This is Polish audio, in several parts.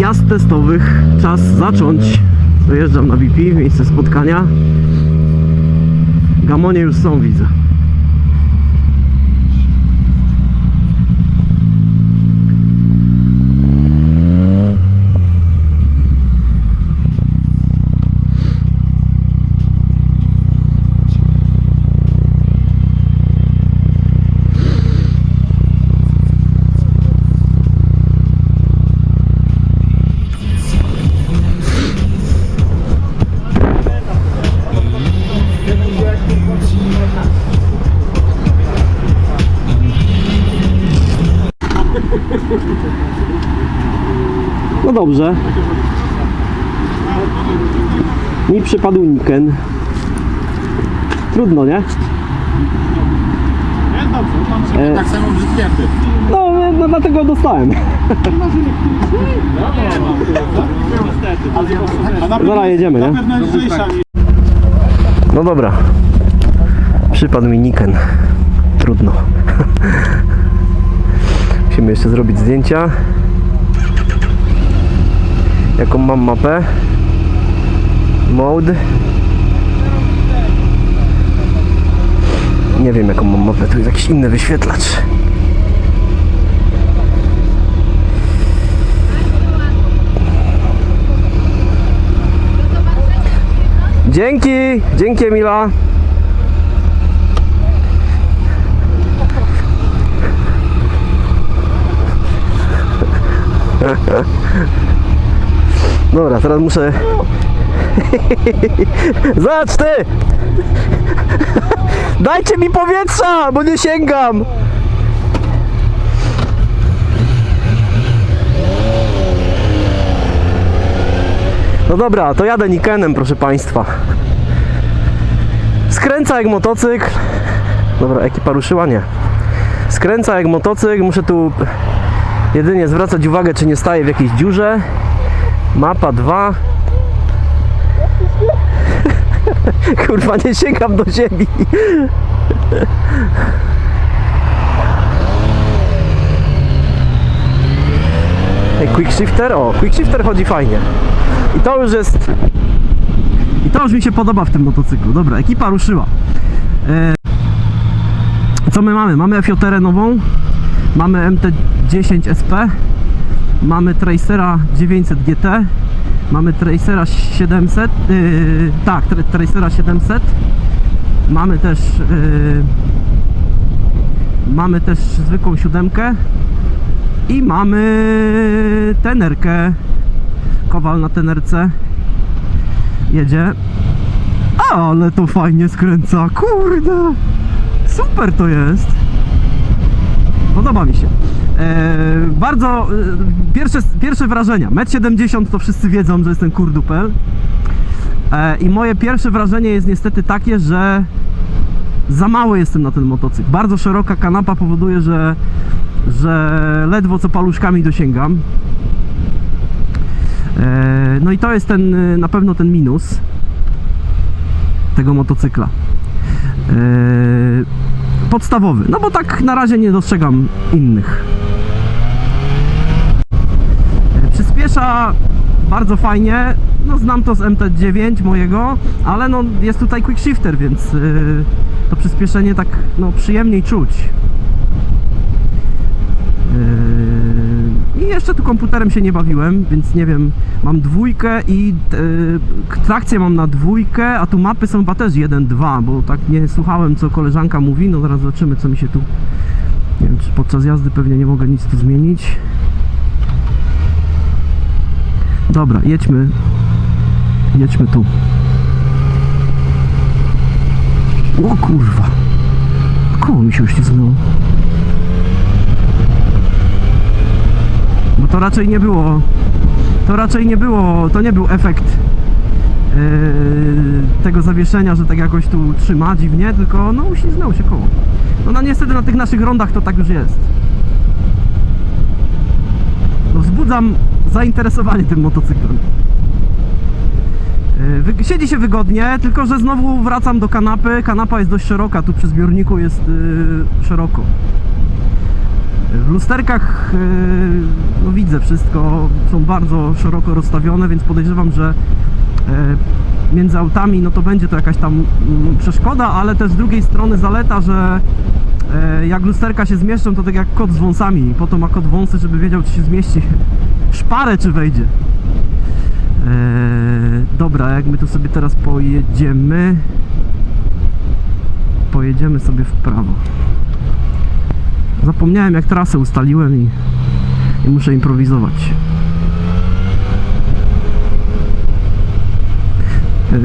jazd testowych. Czas zacząć. Dojeżdżam na BP, miejsce spotkania. Gamonie już są, widzę. No dobrze. Mi przypadł Niken. Trudno, nie? Nie, dobrze, mam sobie E. tak samo brzydkie jak ty. No, no dlatego dostałem. A na Zaraz jedziemy, na nie? pewno jest lżejsza niż... No dobra. Przypadł mi Niken. Trudno. Musimy jeszcze zrobić zdjęcia. Jaką mam mapę? Mode. Nie wiem jaką mam mapę, tu jest jakiś inny wyświetlacz. Dzięki, dzięki Emila. Dobra, teraz muszę... Zacz ty! Dajcie mi powietrza, bo nie sięgam! No dobra, to jadę Nikenem, proszę Państwa. Skręca jak motocykl. Dobra, ekipa ruszyła? Nie. Skręca jak motocykl, muszę tu jedynie zwracać uwagę, czy nie staje w jakiejś dziurze. Mapa 2. Kurwa, nie sięgam do ziemi. Ej, Quick shifter? O, quick shifter chodzi fajnie. I to już jest. I to już mi się podoba w tym motocyklu. Dobra, ekipa ruszyła. E... Co my mamy? Mamy FJ terenową, mamy MT10 SP, mamy Tracera 900 GT, mamy Tracera 700, yy, tak, tra- Tracera 700, mamy też yy, mamy też zwykłą siódemkę i mamy tenerkę, kowal na tenerce jedzie. Ale to fajnie skręca, kurde! Super to jest! Podoba mi się. E, bardzo e, pierwsze, pierwsze wrażenia. 1,70 m to wszyscy wiedzą, że jestem kurdupel. E, I moje pierwsze wrażenie jest niestety takie, że za mały jestem na ten motocykl. Bardzo szeroka kanapa powoduje, że, że ledwo co paluszkami dosięgam. No i to jest ten na pewno ten minus tego motocykla. Podstawowy. No bo tak na razie nie dostrzegam innych. Przyspiesza bardzo fajnie. No znam to z MT9 mojego, ale no jest tutaj quick shifter, więc yy, to przyspieszenie tak no przyjemniej czuć. Yy, I jeszcze tu komputerem się nie bawiłem, więc nie wiem, mam dwójkę i yy, trakcję mam na dwójkę, a tu mapy są chyba też 1-2, bo tak nie słuchałem co koleżanka mówi, no zaraz zobaczymy co mi się tu, nie wiem czy podczas jazdy pewnie nie mogę nic tu zmienić. Dobra, jedźmy, jedźmy tu. O kurwa, koło mi się uślizgnęło. Bo to raczej nie było. To raczej nie było. To nie był efekt yy, tego zawieszenia, że tak jakoś tu trzyma dziwnie, tylko no uślizgnęło się koło. No, no niestety na tych naszych rondach to tak już jest. No wzbudzam zainteresowanie tym motocyklem. Yy, wy- Siedzi się wygodnie, tylko że znowu wracam do kanapy. Kanapa jest dość szeroka, tu przy zbiorniku jest yy, szeroko. W lusterkach e, no widzę wszystko, są bardzo szeroko rozstawione, więc podejrzewam, że e, między autami no to będzie to jakaś tam mm, przeszkoda, ale też z drugiej strony zaleta, że e, jak lusterka się zmieszczą, to tak jak kot z wąsami. Po to ma kot wąsy, żeby wiedział, czy się zmieści szparę, czy wejdzie. E, dobra, jak my tu sobie teraz pojedziemy, pojedziemy sobie w prawo. Zapomniałem jak trasę ustaliłem i, i muszę improwizować. Yy,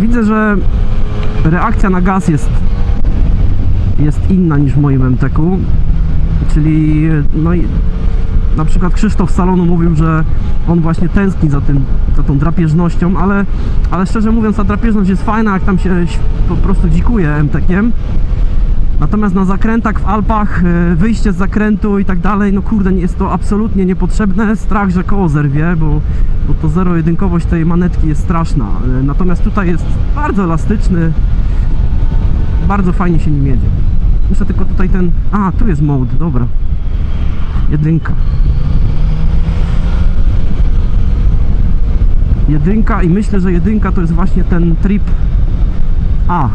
Widzę, że reakcja na gaz jest, jest inna niż w moim MTK-u. Czyli no na przykład Krzysztof salonu mówił, że on właśnie tęskni za, tym, za tą drapieżnością, ale, ale szczerze mówiąc ta drapieżność jest fajna, jak tam się po prostu dzikuje MTK-iem. Natomiast na zakrętach w Alpach, e, wyjście z zakrętu i tak dalej, no kurde, jest to absolutnie niepotrzebne. Strach, że koło zerwie, bo, bo to zero-jedynkowość tej manetki jest straszna. E, Natomiast tutaj jest bardzo elastyczny, bardzo fajnie się nim jedzie. Muszę tylko tutaj ten... A, tu jest mode, dobra. Jedynka. Jedynka i myślę, że jedynka to jest właśnie ten trip A.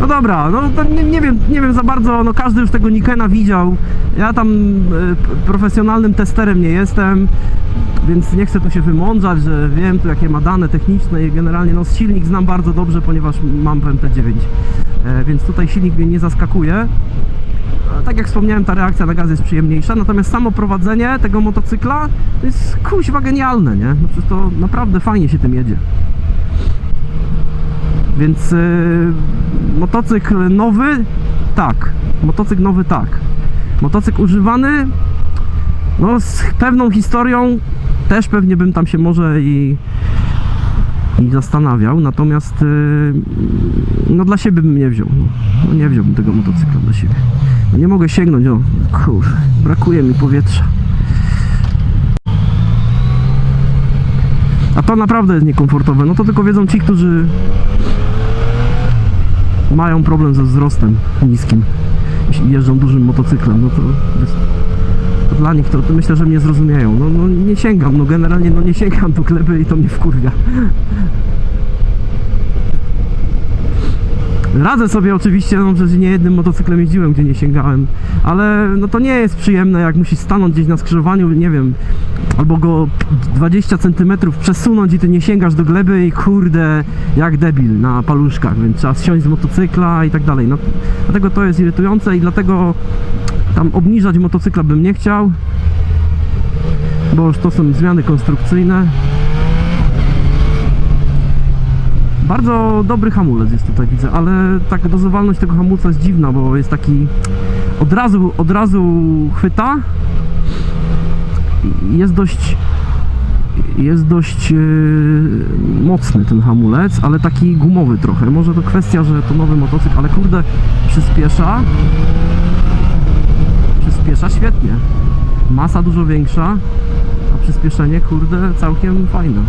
No dobra, no nie, nie wiem, nie wiem za bardzo, no każdy już tego Nikena widział. Ja tam p- profesjonalnym testerem nie jestem, więc nie chcę tu się wymądrzać, że wiem tu jakie ma dane techniczne i generalnie no silnik znam bardzo dobrze, ponieważ mam w MT9. E, więc tutaj silnik mnie nie zaskakuje. A Tak jak wspomniałem, ta reakcja na gaz jest przyjemniejsza, natomiast samo prowadzenie tego motocykla to jest kuźwa genialne, nie? No przecież to naprawdę fajnie się tym jedzie. Więc yy, motocykl nowy, tak. Motocykl nowy, tak. Motocykl używany, no z pewną historią, też pewnie bym tam się może i, i zastanawiał. Natomiast yy, no dla siebie bym nie wziął. No, nie wziąłbym tego motocykla dla siebie. No nie mogę sięgnąć, o kur, brakuje mi powietrza. A to naprawdę jest niekomfortowe. No to tylko wiedzą ci, którzy mają problem ze wzrostem niskim jeżdżą dużym motocyklem, no to dla nich to, to myślę, że mnie zrozumieją. No, no nie sięgam, no generalnie no nie sięgam do gleby i to mnie wkurwia. Radzę sobie oczywiście, no przecież nie jednym motocyklem jeździłem, gdzie nie sięgałem, ale no to nie jest przyjemne, jak musisz stanąć gdzieś na skrzyżowaniu, nie wiem, albo go 20 cm przesunąć i ty nie sięgasz do gleby i kurde, jak debil na paluszkach, więc trzeba zsiąść z motocykla i tak dalej. No, dlatego to jest irytujące i dlatego tam obniżać motocykla bym nie chciał, bo już to są zmiany konstrukcyjne. Bardzo dobry hamulec jest tutaj widzę, ale tak dozowalność tego hamulca jest dziwna, bo jest taki od razu, od razu chwyta jest dość jest dość yy, mocny ten hamulec, ale taki gumowy trochę. Może to kwestia, że to nowy motocykl, ale kurde przyspiesza przyspiesza świetnie. Masa dużo większa, a przyspieszenie kurde całkiem fajne.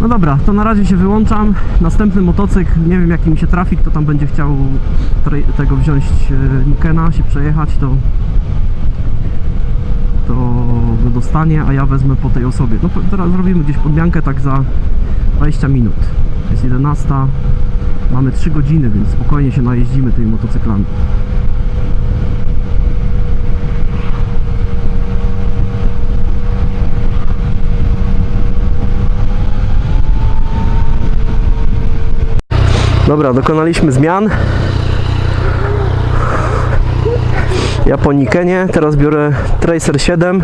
No dobra, to na razie się wyłączam. Następny motocykl, nie wiem jaki mi się trafi, kto tam będzie chciał tego wziąć e, Nikena, się przejechać, to to go dostanie, a ja wezmę po tej osobie. No teraz zrobimy gdzieś podmiankę tak za 20 minut. Jest 11. Mamy 3 godziny, więc spokojnie się najeździmy tymi motocyklami. Dobra, dokonaliśmy zmian. Ja po Nikenie, teraz biorę Tracer 7.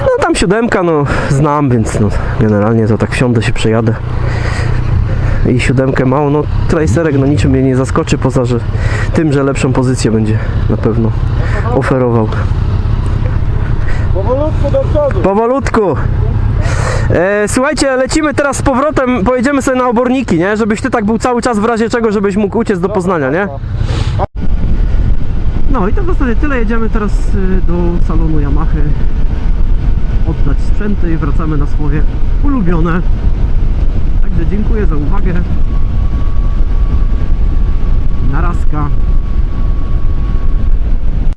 No tam siódemka, no znam, więc no, generalnie to tak wsiądę się przejadę. I siódemkę mało, no Tracerek no niczym mnie nie zaskoczy, poza że tym, że lepszą pozycję będzie na pewno oferował. Powolutku do przodu. Powolutku! E, słuchajcie, lecimy teraz z powrotem, pojedziemy sobie na oborniki, nie? Żebyś ty tak był cały czas w razie czego, żebyś mógł uciec do Poznania, nie? No i to w zasadzie tyle. Jedziemy teraz y, do salonu Yamaha oddać sprzęty i wracamy na słowie ulubione. Także dziękuję za uwagę. Narazka.